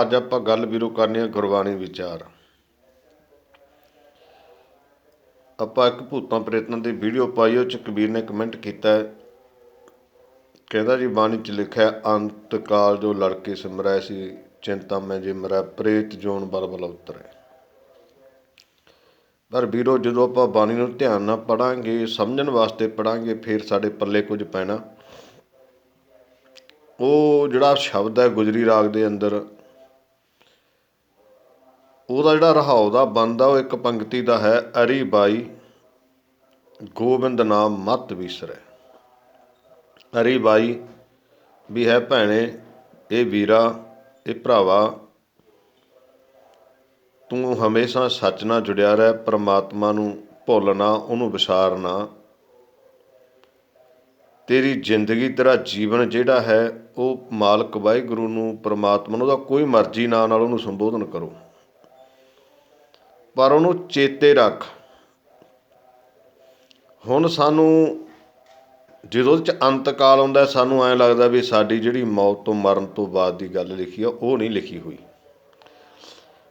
ਅੱਜ ਆਪਾਂ ਗੱਲ ਵੀਰੋ ਕਰਨੀ ਆ ਗੁਰਬਾਣੀ ਵਿਚਾਰ। ਆਪਾਂ ਇੱਕ ਭੂਤਾਂ ਪ੍ਰੇਤਨਾਂ ਦੀ ਵੀਡੀਓ ਪਾਈ ਉਹ ਚ ਕਬੀਰ ਨੇ ਕਮੈਂਟ ਕੀਤਾ। ਹੈ। ਕਹਿੰਦਾ ਜੀ ਬਾਣੀ ਚ ਲਿਖਿਆ ਹੈ, ਅੰਤ ਕਾਲ ਜੋ ਲੜਕੇ ਸਿਮਰੈ ਸੀ ਚਿੰਤਾ ਮੈਂ ਜੇ ਮਰੈ ਪ੍ਰੇਤ ਜੋਨ ਬਲ ਬਲ ਉਤਰੈ। ਪਰ ਵੀਰੋ ਜਦੋਂ ਆਪਾਂ ਬਾਣੀ ਨੂੰ ਧਿਆਨ ਨਾਲ ਪੜਾਂਗੇ ਸਮਝਣ ਵਾਸਤੇ ਪੜਾਂਗੇ ਫਿਰ ਸਾਡੇ ਪੱਲੇ ਕੁਝ ਪੈਣਾ। ਉਹ ਜਿਹੜਾ ਸ਼ਬਦ ਹੈ ਗੁਜਰੀ ਰਾਗ ਦੇ ਅੰਦਰ ਉਹਦਾ ਜਿਹੜਾ ਰਹਾਉ ਦਾ ਬਣਦਾ ਉਹ ਇੱਕ ਪੰਕਤੀ ਦਾ ਹੈ, ਅਰੀ ਬਾਈ, ਗੋਬਿੰਦ ਨਾਮ ਮਤ ਵਿਸਰੈ। ਅਰੀ ਬਾਈ ਵੀ ਹੈ ਭੈਣੇ, ਇਹ ਵੀਰਾ, ਇਹ ਭਰਾਵਾ, ਤੂੰ ਹਮੇਸ਼ਾ ਸੱਚ ਨਾਲ ਜੁੜਿਆ ਰਹਿ, ਪ੍ਰਮਾਤਮਾ ਨੂੰ ਭੁੱਲਣਾ ਉਹਨੂੰ ਵਿਸਾਰਨਾ ਤੇਰੀ ਜ਼ਿੰਦਗੀ, ਤੇਰਾ ਜੀਵਨ ਜਿਹੜਾ ਹੈ, ਉਹ ਮਾਲਕ ਵਾਹਿਗੁਰੂ ਨੂੰ, ਪ੍ਰਮਾਤਮਾ ਨੂੰ, ਉਹਦਾ ਕੋਈ ਮਰਜ਼ੀ ਨਾਂ ਨਾਲ ਉਹਨੂੰ ਸੰਬੋਧਨ ਕਰੋ। ਪਰ ਉਹਨੂੰ ਚੇਤੇ ਰੱਖ। ਹੁਣ ਸਾਨੂੰ ਜਦੋਂ ਉਹਦੇ ਚ ਅੰਤਕਾਲ ਆਉਂਦਾ ਸਾਨੂੰ ਐਂ ਲੱਗਦਾ ਵੀ ਸਾਡੀ ਜਿਹੜੀ ਮੌਤ ਤੋਂ ਮਰਨ ਤੋਂ ਬਾਅਦ ਦੀ ਗੱਲ ਲਿਖੀ ਆ, ਉਹ ਨਹੀਂ ਲਿਖੀ ਹੋਈ।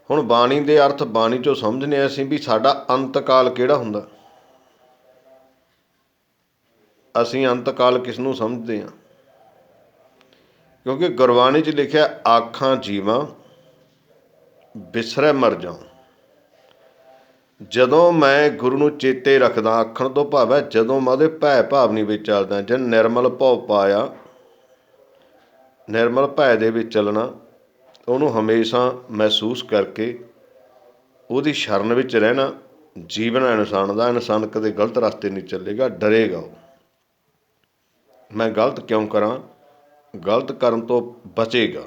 ਹੁਣ ਬਾਣੀ ਦੇ ਅਰਥ ਬਾਣੀ ਚੋਂ ਸਮਝਨੇ ਅਸੀਂ ਵੀ ਸਾਡਾ ਅੰਤਕਾਲ ਕਿਹੜਾ ਹੁੰਦਾ? ਅਸੀਂ ਅੰਤਕਾਲ ਕਿਸ ਨੂੰ ਸਮਝਦੇ ਹਾਂ ਕਿਉਂਕਿ ਗੁਰਬਾਣੀ 'ਚ ਲਿਖਿਆ, ਆਖਾਂ ਜੀਵਾਂ ਬਿਸਰੈ ਮਰ ਜਾਉ। ਜਦੋਂ ਮੈਂ ਗੁਰੂ ਨੂੰ ਚੇਤੇ ਰੱਖਦਾ ਆਖਣ ਤੋਂ ਭਾਵ ਹੈ ਜਦੋਂ ਮੈਂ ਉਹਦੇ ਭੈ ਭਾਵਨੀ ਵਿੱਚ ਚੱਲਦਾ ਜੇ ਨਿਰਮਲ ਭਉ ਪਾਇਆ, ਨਿਰਮਲ ਭੈ ਦੇ ਵਿੱਚ ਚੱਲਣਾ ਉਹਨੂੰ ਹਮੇਸ਼ਾ ਮਹਿਸੂਸ ਕਰਕੇ ਉਹਦੀ ਸ਼ਰਨ ਵਿੱਚ ਰਹਿਣਾ, ਜੀਵਨ ਇਨਸਾਨ ਦਾ, ਇਨਸਾਨ ਕਦੇ ਗਲਤ ਰਸਤੇ ਨਹੀਂ ਚੱਲੇਗਾ, ਡਰੇਗਾ ਉਹ। ਮੈਂ ਗਲਤ ਕਿਉਂ ਕਰਾਂ? ਗਲਤ ਕਰਨ ਤੋਂ ਬਚੇਗਾ।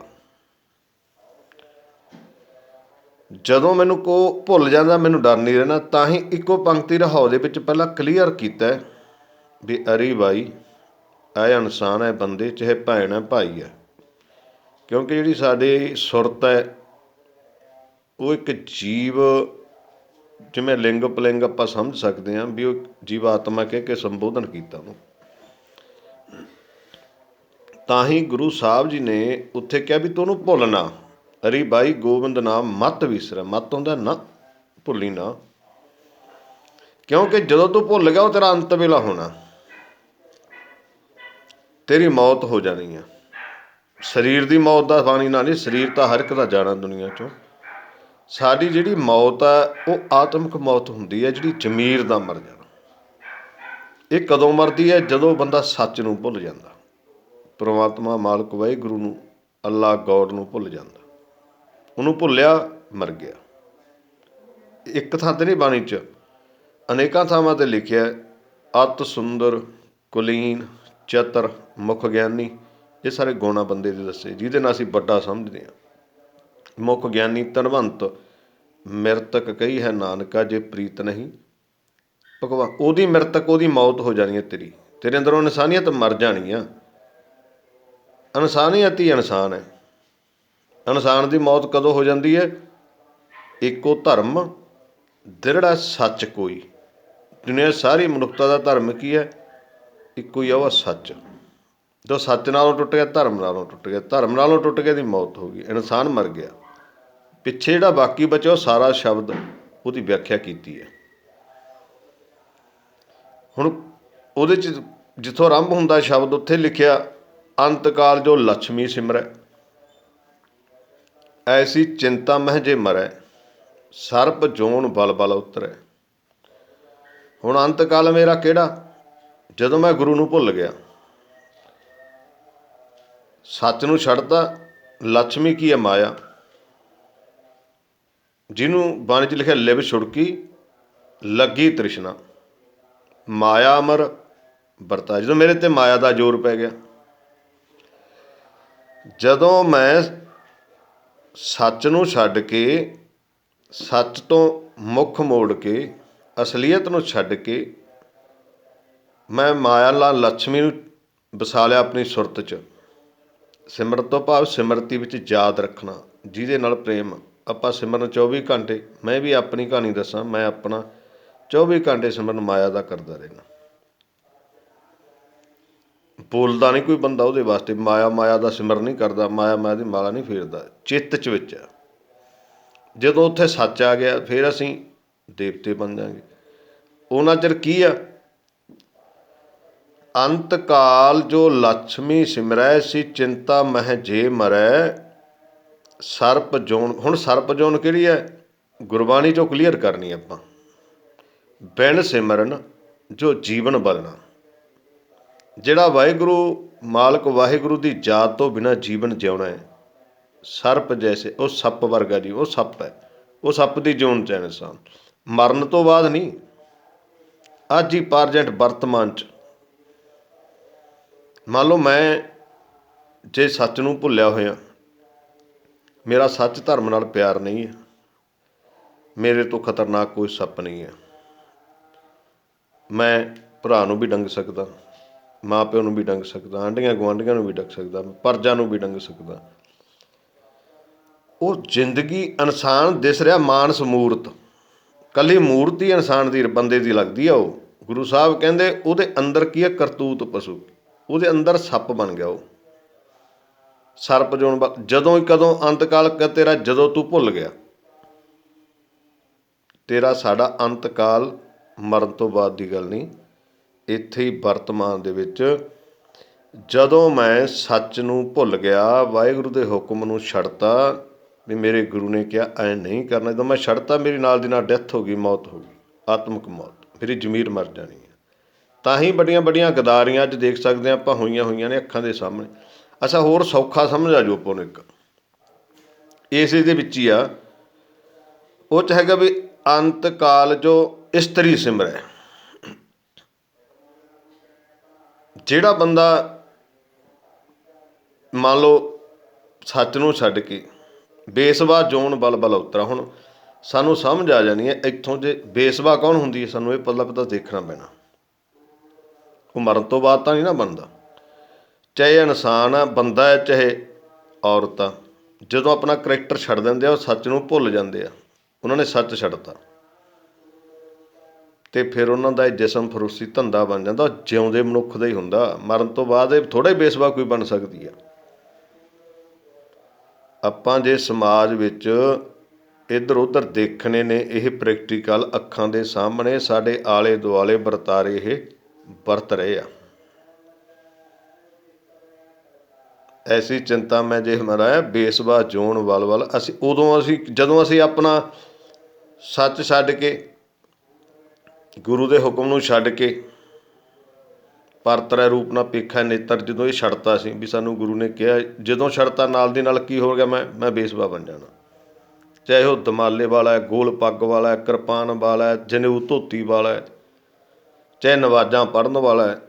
ਜਦੋਂ ਮੈਨੂੰ ਕੋ ਭੁੱਲ ਜਾਂਦਾ, ਮੈਨੂੰ ਡਰ ਨਹੀਂ ਰਹਿਣਾ, ਤਾਂ ਹੀ ਇੱਕੋ ਪੰਕਤੀ ਰਹਾਉ ਦੇ ਵਿੱਚ ਪਹਿਲਾਂ ਕਲੀਅਰ ਕੀਤਾ ਵੀ ਅਰੀ ਬਾਈ ਐ ਇਨਸਾਨ ਹੈ ਬੰਦੇ, ਚਾਹੇ ਭੈਣ ਹੈ, ਭਾਈ ਹੈ। ਕਿਉਂਕਿ ਜਿਹੜੀ ਸਾਡੀ ਸੁਰਤ ਹੈ, ਉਹ ਇੱਕ ਜੀਵ, ਜਿਵੇਂ ਲਿੰਗ ਪਲਿੰਗ ਆਪਾਂ ਸਮਝ ਸਕਦੇ ਹਾਂ ਵੀ ਉਹ ਜੀਵਾਤਮਾ ਕਹਿ ਕੇ ਸੰਬੋਧਨ ਕੀਤਾ ਉਹਨੂੰ। ਤਾਂ ਹੀ ਗੁਰੂ ਸਾਹਿਬ ਜੀ ਨੇ ਉੱਥੇ ਕਿਹਾ ਵੀ ਤੂੰ ਉਹਨੂੰ ਭੁੱਲਣਾ। ਅਰੀ ਬਾਈ, ਗੋਬਿੰਦ ਨਾਮ ਮਤ ਵਿਸਰੈ, ਮਤ ਹੁੰਦਾ ਨਾ, ਭੁੱਲੀ ਨਾ। ਕਿਉਂਕਿ ਜਦੋਂ ਤੂੰ ਭੁੱਲ ਗਿਆ, ਉਹ ਤੇਰਾ ਅੰਤ ਵੇਲਾ ਹੋਣਾ। ਤੇਰੀ ਮੌਤ ਹੋ ਜਾਣੀ ਆ। ਸਰੀਰ ਦੀ ਮੌਤ ਦਾ ਬਾਣੀ ਨਾ ਨਹੀਂ, ਸਰੀਰ ਤਾਂ ਹਰ ਇੱਕ ਦਾ ਜਾਣਾ ਦੁਨੀਆ ਚੋਂ। ਸਾਡੀ ਜਿਹੜੀ ਮੌਤ ਆ, ਉਹ ਆਤਮਿਕ ਮੌਤ ਹੁੰਦੀ ਹੈ ਜਿਹੜੀ ਜ਼ਮੀਰ ਦਾ ਮਰ ਜਾਣਾ। ਇਹ ਕਦੋਂ ਮਰਦੀ ਹੈ ਜਦੋਂ ਬੰਦਾ ਸੱਚ ਨੂੰ ਭੁੱਲ ਜਾਂਦਾ। ਪਰਮਾਤਮਾ ਮਾਲਕ ਵਾਹਿਗੁਰੂ ਨੂੰ, ਅੱਲਾ ਗੋਡ ਨੂੰ ਭੁੱਲ ਜਾਂਦਾ। ਉਹਨੂੰ ਭੁੱਲਿਆ, ਮਰ ਗਿਆ। ਇੱਕ ਥਾਂ ਤੇ ਨਹੀਂ, ਬਾਣੀ ਚ ਅਨੇਕਾਂ ਥਾਵਾਂ ਤੇ ਲਿਖਿਆ ਅਤ ਸੁੰਦਰ, ਕੁਲੀਨ, ਚਤਰ, ਮੁਖ ਗਿਆਨੀ, ਇਹ ਸਾਰੇ ਗੁਣਾ ਬੰਦੇ ਦੇ ਦੱਸੇ, ਜਿਹਦੇ ਨਾਲ ਅਸੀਂ ਵੱਡਾ ਸਮਝਦੇ ਹਾਂ। ਮੁਖ ਗਿਆਨੀ ਧਨਵੰਤ, ਮਿਰਤਕ ਕਹੀ ਹੈ ਨਾਨਕਾ, ਜੇ ਪ੍ਰੀਤ ਨਹੀਂ ਭਗਵਾਨ ਉਹਦੀ ਮਿਰਤਕ, ਉਹਦੀ ਮੌਤ ਹੋ ਜਾਣੀ ਹੈ ਤੇਰੀ। ਤੇਰੇ ਅੰਦਰੋਂ ਇਨਸਾਨੀਅਤ ਮਰ ਜਾਣੀ ਆ। ਇਨਸਾਨੀਅਤ ਹੀ ਇਨਸਾਨ ਹੈ। ਇਨਸਾਨ ਦੀ ਮੌਤ ਕਦੋਂ ਹੋ ਜਾਂਦੀ ਹੈ? ਇੱਕੋ ਧਰਮ ਦ੍ਰਿੜਾ ਸੱਚ ਕੋਈ। ਦੁਨੀਆ ਸਾਰੀ ਮਨੁੱਖਤਾ ਦਾ ਧਰਮ ਕੀ ਹੈ? ਇੱਕੋ ਹੀ ਆ, ਉਹ ਸੱਚ। ਜੋ ਸੱਚ ਨਾਲੋਂ ਟੁੱਟ ਗਿਆ, ਧਰਮ ਨਾਲੋਂ ਟੁੱਟ ਗਿਆ। ਧਰਮ ਨਾਲੋਂ ਟੁੱਟ ਗਿਆ ਦੀ ਮੌਤ ਹੋ ਗਈ। ਇਨਸਾਨ ਮਰ ਗਿਆ। ਪਿੱਛੇ ਜਿਹੜਾ ਬਾਕੀ ਬਚਿਆ, ਉਹ ਸਾਰਾ ਸ਼ਬਦ ਉਹਦੀ ਵਿਆਖਿਆ ਕੀਤੀ ਹੈ। ਹੁਣ ਉਹਦੇ ਚ ਜਿੱਥੋਂ ਆਰੰਭ ਹੁੰਦਾ, ਸ਼ਬਦ ਉੱਥੇ ਲਿਖਿਆ ਅੰਤ ਕਾਲ ਜੋ ਲక్ష్ਮੀ ਸਿਮਰੈ। ਐਸੀ ਚਿੰਤਾ ਮਹਿ ਜੇ ਮਰੈ, ਸਰਪ ਜੋਨ ਬਲ ਬਲ ਉਤਰੈ। ਹੁਣ ਅੰਤ ਕਾਲ ਮੇਰਾ ਕਿਹੜਾ? ਜਦੋਂ ਮੈਂ ਗੁਰੂ ਨੂੰ ਭੁੱਲ ਗਿਆ। ਸੱਚ ਨੂੰ ਛੱਡਦਾ ਲక్ష్ਮੀ ਕੀ ਹੈ ਮਾਇਆ? ਜਿਹਨੂੰ ਬਾਣੀ 'ਚ ਲਿਖਿਆ ਲਿਵ ਛੁੜਕੀ, ਲੱਗੀ ਤ੍ਰਿਸ਼ਨਾ। ਮਾਇਆ ਅਮਰ ਵਰਤਾ। ਜਦੋਂ ਮੇਰੇ ਤੇ ਮਾਇਆ ਦਾ ਜ਼ੋਰ ਪੈ ਗਿਆ, ਜਦੋਂ ਮੈਂ ਸੱਚ ਨੂੰ ਛੱਡ ਕੇ, ਸੱਚ ਤੋਂ ਮੁੱਖ ਮੋੜ ਕੇ, ਅਸਲੀਅਤ ਨੂੰ ਛੱਡ ਕੇ, ਮੈਂ ਮਾਇਆ ਲਾ ਲక్ష్ਮੀ ਨੂੰ ਵਸਾ ਲਿਆ ਆਪਣੀ ਸੁਰਤ 'ਚ। ਸਿਮਰਤ ਤੋਂ ਭਾਵ ਸਿਮਰਤੀ ਵਿੱਚ ਯਾਦ ਰੱਖਣਾ, ਜਿਹਦੇ ਨਾਲ ਪ੍ਰੇਮ, ਆਪਾਂ ਸਿਮਰਨ 24 ਘੰਟੇ, ਮੈਂ ਵੀ ਆਪਣੀ ਕਹਾਣੀ ਦੱਸਾਂ, ਮੈਂ ਆਪਣਾ 24 ਘੰਟੇ ਸਿਮਰਨ ਮਾਇਆ ਦਾ ਕਰਦਾ ਰਹਿਣਾ ਬੋਲਦਾ ਨਹੀਂ ਕੋਈ ਬੰਦਾ ਉਹਦੇ ਵਾਸਤੇ, ਮਾਇਆ ਮਾਇਆ ਦਾ ਸਿਮਰਨ ਨਹੀਂ ਕਰਦਾ, ਮਾਇਆ ਮਾਇਆ ਦੀ ਮਾਲਾ ਨਹੀਂ ਫੇਰਦਾ, ਚਿੱਤ ਚ ਵਿੱਚ ਹੈ ਜਦੋਂ ਉੱਥੇ ਸੱਚ ਆ ਗਿਆ, ਫਿਰ ਅਸੀਂ ਦੇਵਤੇ ਬਣ ਜਾਾਂਗੇ। ਉਹਨਾਂ ਚਿਰ ਕੀ ਆ? ਅੰਤ ਕਾਲ ਜੋ ਲక్ష్ਮੀ ਸਿਮਰੈ, ਸੀ ਚਿੰਤਾ ਮਹਿ ਜੇ ਮਰੈ। ਸਰਪ ਜੋਨ, ਹੁਣ ਸਰਪ ਜੋਨ ਕਿਹੜੀ ਹੈ ਗੁਰਬਾਣੀ ਚੋਂ ਕਲੀਅਰ ਕਰਨੀ ਆਪਾਂ। ਬਿਨ ਸਿਮਰਨ ਜੋ ਜੀਵਨ ਬਲਣਾ। ਜਿਹੜਾ ਵਾਹਿਗੁਰੂ ਮਾਲਕ ਵਾਹਿਗੁਰੂ ਦੀ ਯਾਦ ਤੋਂ ਬਿਨਾ ਜੀਵਨ ਜਿਉਣਾ ਹੈ, ਸਰਪ ਜੈਸੇ, ਉਹ ਸੱਪ ਵਰਗਾ ਜੀ, ਉਹ ਸੱਪ ਹੈ, ਉਹ ਸੱਪ ਦੀ ਜੋਨ ਚ ਹੈ ਇਨਸਾਨ। ਮਰਨ ਤੋਂ ਬਾਅਦ ਨਹੀਂ, ਅੱਜ ਹੀ ਪ੍ਰਜੈਂਟ ਵਰਤਮਾਨ ਚ। ਮੰਨ ਲਓ ਮੈਂ ਜੇ ਸੱਚ ਨੂੰ ਭੁੱਲਿਆ ਹੋਇਆ, ਮੇਰਾ ਸੱਚ ਧਰਮ ਨਾਲ ਪਿਆਰ ਨਹੀਂ ਹੈ, ਮੇਰੇ ਤੋਂ ਖਤਰਨਾਕ ਕੋਈ ਸੱਪ ਨਹੀਂ ਹੈ, ਮੈਂ ਭਰਾ ਨੂੰ ਵੀ ਡੰਗ ਸਕਦਾ। ਮਾਂ ਪਿਓ ਨੂੰ ਵੀ ਡੰਗ ਸਕਦਾ, ਆਂਢੀਆਂ ਗੁਆਂਢੀਆਂ ਨੂੰ ਵੀ ਡੰਗ ਸਕਦਾ, ਪਰਜਾ ਨੂੰ ਵੀ ਡੰਗ ਸਕਦਾ। ਉਹ ਜ਼ਿੰਦਗੀ ਇਨਸਾਨ ਦਿਸ ਰਿਹਾ ਮਾਨਸ ਮੂਰਤ। ਕੱਲੀ ਮੂਰਤੀ ਇਨਸਾਨ ਦੀ, ਬੰਦੇ ਦੀ ਲੱਗਦੀ ਆ ਉਹ। ਗੁਰੂ ਸਾਹਿਬ ਕਹਿੰਦੇ, ਉਹਦੇ ਅੰਦਰ ਕੀ ਹੈ ਕਰਤੂਤ ਪਸ਼ੂ। ਉਹਦੇ ਅੰਦਰ ਸੱਪ ਬਣ ਗਿਆ ਉਹ। ਸਰਪ ਜੋਨ ਜਦੋਂ ਹੀ ਕਦੋਂ ਅੰਤਕਾਲ ਕ, ਤੇਰਾ ਜਦੋਂ ਤੂੰ ਭੁੱਲ ਗਿਆ। ਤੇਰਾ ਸਾਡਾ ਅੰਤਕਾਲ ਮਰਨ ਤੋਂ ਬਾਅਦ ਦੀ ਗੱਲ ਨਹੀਂ। ਇੱਥੇ ਹੀ ਵਰਤਮਾਨ ਦੇ ਵਿੱਚ, ਜਦੋਂ ਮੈਂ ਸੱਚ ਨੂੰ ਭੁੱਲ ਗਿਆ, ਵਾਹਿਗੁਰੂ ਦੇ ਹੁਕਮ ਨੂੰ ਛੱਡਤਾ, ਵੀ ਮੇਰੇ ਗੁਰੂ ਨੇ ਕਿਹਾ, ਐ ਨਹੀਂ ਕਰਨਾ, ਜਦੋਂ ਮੈਂ ਛੱਡਤਾ, ਮੇਰੀ ਨਾਲ ਦੀ ਨਾਲ ਡੈਥ ਹੋ ਗਈ, ਮੌਤ ਹੋ ਗਈ, ਆਤਮਿਕ ਮੌਤ, ਮੇਰੀ ਜ਼ਮੀਰ ਮਰ ਜਾਣੀ ਹੈ। ਤਾਂ ਹੀ ਬੜੀਆਂ ਵੱਡੀਆਂ ਗਦਾਰੀਆਂ ਅੱਜ ਦੇਖ ਸਕਦੇ ਹਾਂ ਆਪਾਂ, ਹੋਈਆਂ ਹੋਈਆਂ ਨੇ ਅੱਖਾਂ ਦੇ ਸਾਹਮਣੇ। ਅੱਛਾ, ਹੋਰ ਸੌਖਾ ਸਮਝ ਆ ਜੋ ਆਪਾਂ ਨੂੰ ਇੱਕ। ਇਸ ਦੇ ਵਿੱਚ ਹੀ ਆ, ਉਹ ਚ ਹੈਗਾ ਵੀ ਅੰਤ ਕਾਲ ਜੋ ਇਸਤਰੀ ਸਿਮਰੈ ਜਿਹੜਾ ਬੰਦਾ ਮੰਨ ਲਓ ਸੱਚ ਨੂੰ ਛੱਡ ਕੇ ਬੇਸਵਾ ਜੋਨ ਬਲ ਬਲ ਉਤਰਾ ਹੁਣ, ਸਾਨੂੰ ਸਮਝ ਆ ਜਾਣੀ ਹੈ ਇੱਥੋਂ ਜੇ ਬੇਸਵਾ ਕੌਣ ਹੁੰਦੀ ਹੈ? ਸਾਨੂੰ ਇਹ ਪੱਲਾ ਪਤਾ ਦੇਖਣਾ ਪੈਣਾ। ਉਹ ਮਰਨ ਤੋਂ ਬਾਅਦ ਤਾਂ ਨਹੀਂ ਨਾ ਬਣਦਾ। ਚਾਹੇ ਇਨਸਾਨ ਆ, ਬੰਦਾ ਹੈ, ਚਾਹੇ ਔਰਤ ਆ, ਜਦੋਂ ਆਪਣਾ ਕਰੈਕਟਰ ਛੱਡ ਦਿੰਦੇ ਆ, ਉਹ ਸੱਚ ਨੂੰ ਭੁੱਲ ਜਾਂਦੇ ਆ। ਉਹਨਾਂ ਨੇ ਸੱਚ ਛੱਡਤਾ। ਅਤੇ ਫਿਰ ਉਹਨਾਂ ਦਾ ਇਹ ਜਿਸਮ ਫਰੂਸੀ ਧੰਦਾ ਬਣ ਜਾਂਦਾ, ਉਹ ਜਿਉਂਦੇ ਮਨੁੱਖ ਦਾ ਹੀ ਹੁੰਦਾ। ਮਰਨ ਤੋਂ ਬਾਅਦ ਇਹ ਥੋੜਾ ਹੀ ਬੇਸਵਾ ਕੋਈ ਬਣ ਸਕਦੀ ਆ। ਆਪਾਂ ਜੇ ਸਮਾਜ ਵਿੱਚ ਇੱਧਰ ਉੱਧਰ ਦੇਖਣੇ ਨੇ, ਇਹ ਪ੍ਰੈਕਟੀਕਲ ਅੱਖਾਂ ਦੇ ਸਾਹਮਣੇ ਸਾਡੇ ਆਲੇ ਦੁਆਲੇ ਵਰਤਾਰੇ ਇਹ ਵਰਤ ਰਹੇ ਆ। ਐਸੀ ਚਿੰਤਾ ਮੈਂ ਜੇ ਹਮਾਰਾ ਬੇਸਵਾ ਜੋਨ ਵਲ ਵਲ ਅਸੀਂ ਉਦੋਂ ਅਸੀਂ, ਜਦੋਂ ਅਸੀਂ ਆਪਣਾ ਸੱਚ ਛੱਡ ਕੇ ਗੁਰੂ ਦੇ ਹੁਕਮ ਨੂੰ ਛੱਡ ਕੇ ਪਰਤਰੈ ਰੂਪ ਨਾਲ ਪੇਖਾ ਨੇਤਰ ਜਦੋਂ ਇਹ ਛੱਡਤਾ ਸੀ ਵੀ ਸਾਨੂੰ ਗੁਰੂ ਨੇ ਕਿਹਾ, ਜਦੋਂ ਛੱਡਤਾ ਨਾਲ ਦੀ ਨਾਲ ਕੀ ਹੋ ਗਿਆ, ਮੈਂ ਮੈਂ ਬੇਸਵਾ ਬਣ ਜਾਣਾ। ਚਾਹੇ ਉਹ ਦਮਾਲੇ ਵਾਲਾ ਹੈ, ਗੋਲ ਪੱਗ ਵਾਲਾ ਹੈ, ਕਿਰਪਾਨ ਵਾਲਾ ਹੈ, ਜਨੇਊ ਧੋਤੀ ਵਾਲਾ ਹੈ, ਚਾਹੇ ਨਵਾਜ਼ਾਂ ਪੜਨ ਵਾਲਾ ਹੈ,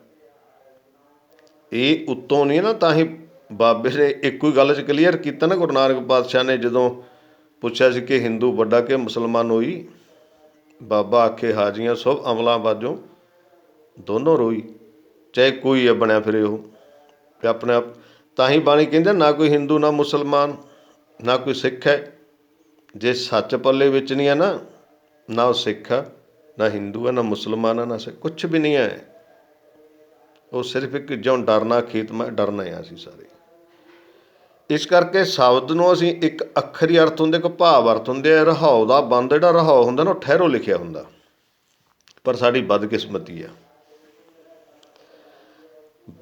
ਇਹ ਉੱਤੋਂ ਨਹੀਂ ਨਾ ਤਾਂ ਹੀ ਬਾਬੇ ਨੇ ਇੱਕੋ ਹੀ ਗੱਲ 'ਚ ਕਲੀਅਰ ਕੀਤਾ ਨਾ ਗੁਰੂ ਨਾਨਕ ਪਾਤਸ਼ਾਹ ਨੇ ਜਦੋਂ ਪੁੱਛਿਆ ਸੀ ਕਿ ਹਿੰਦੂ ਵੱਡਾ ਕਿ ਮੁਸਲਮਾਨ ਹੋਈ ਬਾਬਾ ਆਖੇ ਹਾਜੀਆਂ ਸਭ ਅਮਲਾਂ ਬਾਜੋਂ ਦੋਨੋਂ ਰੋਈ, ਚਾਹੇ ਕੋਈ ਆ ਬਣਿਆ ਫਿਰੇ ਉਹ। ਤੇ ਆਪਣੇ ਆਪ, ਤਾਂ ਹੀ ਬਾਣੀ ਕਹਿੰਦੇ, ਨਾ ਕੋਈ ਹਿੰਦੂ, ਨਾ ਮੁਸਲਮਾਨ, ਨਾ ਕੋਈ ਸਿੱਖ ਹੈ। ਜੇ ਸੱਚ ਪੱਲੇ ਵਿੱਚ ਨਹੀਂ ਹੈ ਨਾ ਨਾ ਉਹ ਸਿੱਖ ਆ ਨਾ ਹਿੰਦੂ ਆ ਨਾ ਮੁਸਲਮਾਨ ਆ ਨਾ ਸਿੱਖ ਕੁਝ ਵੀ ਨਹੀਂ ਹੈ। ਉਹ ਸਿਰਫ ਇੱਕ ਜਿਉਂ ਡਰਨਾ, ਖੇਤ ਮੈਂ ਡਰਨਾ ਆ ਅਸੀਂ ਸਾਰੇ। ਇਸ ਕਰਕੇ ਸ਼ਬਦ ਨੂੰ ਅਸੀਂ ਇੱਕ ਅੱਖਰੀ ਅਰਥ ਹੁੰਦੇ, ਇੱਕ ਭਾਵ ਅਰਥ ਹੁੰਦੇ ਆ। ਰਹਾਉ ਦਾ ਬੰਦ ਜਿਹੜਾ ਰਹਾਉ ਹੁੰਦਾ ਨਾ, ਉਹ ਠਹਿਰੋ ਲਿਖਿਆ ਹੁੰਦਾ। ਪਰ ਸਾਡੀ ਬਦਕਿਸਮਤੀ ਆ।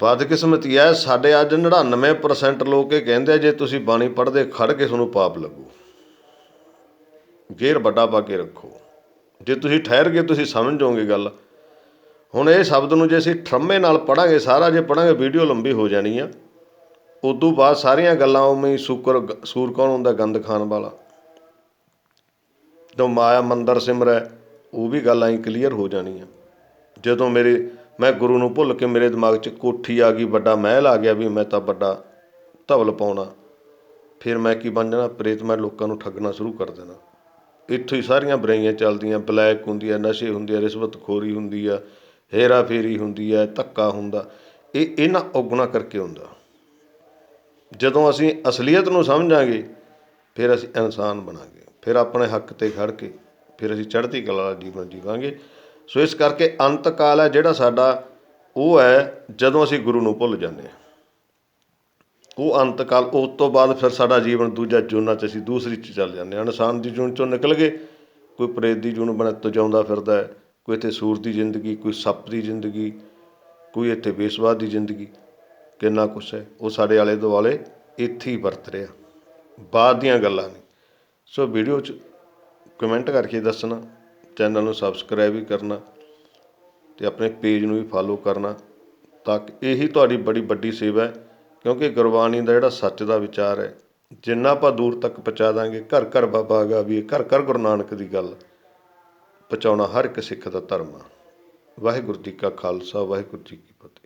ਬਦਕਿਸਮਤੀ ਆ, ਸਾਡੇ ਅੱਜ 99% ਲੋਕ ਇਹ ਕਹਿੰਦੇ ਆ, ਜੇ ਤੁਸੀਂ ਬਾਣੀ ਪੜ੍ਹਦੇ, ਖੜ ਕੇ ਤੁਹਾਨੂੰ ਪਾਪ ਲੱਗੂ। ਗੇਰ ਵੱਡਾ ਪਾ ਕੇ ਰੱਖੋ। ਜੇ ਤੁਸੀਂ ਠਹਿਰ ਕੇ ਤੁਸੀਂ ਸਮਝ ਜਾਓਗੇ ਗੱਲ। ਹੁਣ ਇਹ ਸ਼ਬਦ ਨੂੰ ਜੇ ਅਸੀਂ ਠਰਮੇ ਨਾਲ ਪੜਾਂਗੇ ਸਾਰਾ ਜੇ ਪੜਾਂਗੇ ਵੀਡੀਓ ਲੰਬੀ ਹੋ ਜਾਣੀ ਆ। ਉਦੋਂ ਬਾਅਦ ਸਾਰੀਆਂ ਗੱਲਾਂ ਉਵੇਂ ਹੀ ਸੂਕਰ ਸੂਰ ਕੌਣ ਹੁੰਦਾ? ਗੰਦ ਖਾਣ ਵਾਲਾ। ਜਦੋਂ ਮਾਇਆ ਮੰਦਰ ਸਿਮਰੈ ਉਹ ਵੀ ਗੱਲ ਐਂ ਕਲੀਅਰ ਹੋ ਜਾਣੀ ਆ ਜਦੋਂ ਮੇਰੇ, ਮੈਂ ਗੁਰੂ ਨੂੰ ਭੁੱਲ ਕੇ ਮੇਰੇ ਦਿਮਾਗ 'ਚ ਕੋਠੀ ਆ ਗਈ, ਵੱਡਾ ਮਹਿਲ ਆ ਗਿਆ ਵੀ ਮੈਂ ਤਾਂ ਵੱਡਾ ਧਵਲ ਪਾਉਣਾ। ਫਿਰ ਮੈਂ ਕੀ ਬਣ ਜਾਣਾ? ਪ੍ਰੇਤ ਮੈਂ ਲੋਕਾਂ ਨੂੰ ਠੱਗਣਾ ਸ਼ੁਰੂ ਕਰ ਦੇਣਾ। ਇੱਥੋਂ ਹੀ ਸਾਰੀਆਂ ਬੁਰਾਈਆਂ ਚੱਲਦੀਆਂ, ਬਲੈਕ ਹੁੰਦੀ ਆ ਨਸ਼ੇ ਹੁੰਦੇ ਆ ਰਿਸ਼ਵਤਖੋਰੀ ਹੁੰਦੀ ਆ ਹੇਰਾ ਫੇਰੀ ਹੁੰਦੀ ਆ ਧੱਕਾ ਹੁੰਦਾ। ਇਹ ਇਹਨਾਂ ਔਗੁਣਾ ਕਰਕੇ ਹੁੰਦਾ। ਜਦੋਂ ਅਸੀਂ ਅਸਲੀਅਤ ਨੂੰ ਸਮਝਾਂਗੇ, ਫਿਰ ਅਸੀਂ ਇਨਸਾਨ ਬਣਾਂਗੇ। ਫਿਰ ਆਪਣੇ ਹੱਕ ਤੇ ਖੜ੍ਹ ਕੇ, ਫਿਰ ਅਸੀਂ ਚੜ੍ਹਦੀ ਕਲਾ ਦਾ ਜੀਵਨ ਜੀਵਾਂਗੇ। ਸੋ ਇਸ ਕਰਕੇ ਅੰਤ ਕਾਲ ਹੈ ਜਿਹੜਾ ਸਾਡਾ, ਉਹ ਹੈ ਜਦੋਂ ਅਸੀਂ ਗੁਰੂ ਨੂੰ ਭੁੱਲ ਜਾਂਦੇ ਹਾਂ। ਉਹ ਅੰਤ ਕਾਲ, ਉਸ ਤੋਂ ਬਾਅਦ ਫਿਰ ਸਾਡਾ ਜੀਵਨ ਦੂਜਾ ਜੂਨਾਂ 'ਚ ਅਸੀਂ ਦੂਸਰੀ 'ਚ ਚੱਲ ਜਾਂਦੇ ਹਾਂ। ਇਨਸਾਨ ਦੀ ਜੂਨ 'ਚੋਂ ਨਿਕਲ ਗਏ, ਕੋਈ ਪ੍ਰੇਤ ਦੀ ਜੂਨ ਬਣ ਤੁਜਾਉਂਦਾ ਫਿਰਦਾ ਹੈ, ਕੋਈ ਇੱਥੇ ਸੂਰ ਦੀ ਜ਼ਿੰਦਗੀ, ਕੋਈ ਸੱਪ ਦੀ ਜ਼ਿੰਦਗੀ, ਕੋਈ ਇੱਥੇ ਬੇਸਵਾਦ ਦੀ ਜ਼ਿੰਦਗੀ। ਕਿੰਨਾ ਕੁਛ ਹੈ। ਉਹ ਸਾਡੇ ਆਲੇ ਦੁਆਲੇ ਇੱਥੇ ਹੀ ਵਰਤ ਰਿਹਾ। ਬਾਅਦ ਦੀਆਂ ਗੱਲਾਂ ਨੇ। ਸੋ ਵੀਡੀਓ 'ਚ ਕਮੈਂਟ ਕਰਕੇ ਦੱਸਣਾ ਚੈਨਲ ਨੂੰ ਸਬਸਕ੍ਰਾਈਬ ਵੀ ਕਰਨਾ ਤੇ ਆਪਣੇ ਪੇਜ ਨੂੰ ਵੀ ਫਾਲੋ ਕਰਨਾ ਤਾਂ ਕਿ ਇਹੀ ਤੁਹਾਡੀ ਬੜੀ ਵੱਡੀ ਸੇਵਾ ਹੈ, ਕਿਉਂਕਿ ਗੁਰਬਾਣੀ ਦਾ ਜਿਹੜਾ ਸੱਚ ਦਾ ਵਿਚਾਰ ਹੈ, ਜਿੰਨਾ ਆਪਾਂ ਦੂਰ ਤੱਕ ਪਹੁੰਚਾ ਦਾਂਗੇ ਘਰ ਘਰ ਬਾਬਾ ਗਾ ਵੀ ਘਰ ਘਰ ਗੁਰੂ ਨਾਨਕ ਦੀ ਗੱਲ ਪਹੁੰਚਾਉਣਾ ਹਰ ਇੱਕ ਸਿੱਖ ਦਾ ਧਰਮ ਆ। ਵਾਹਿਗੁਰੂ ਜੀ ਕਾ ਖਾਲਸਾ, ਵਾਹਿਗੁਰੂ ਜੀ ਕੀ ਫਤਿਹ।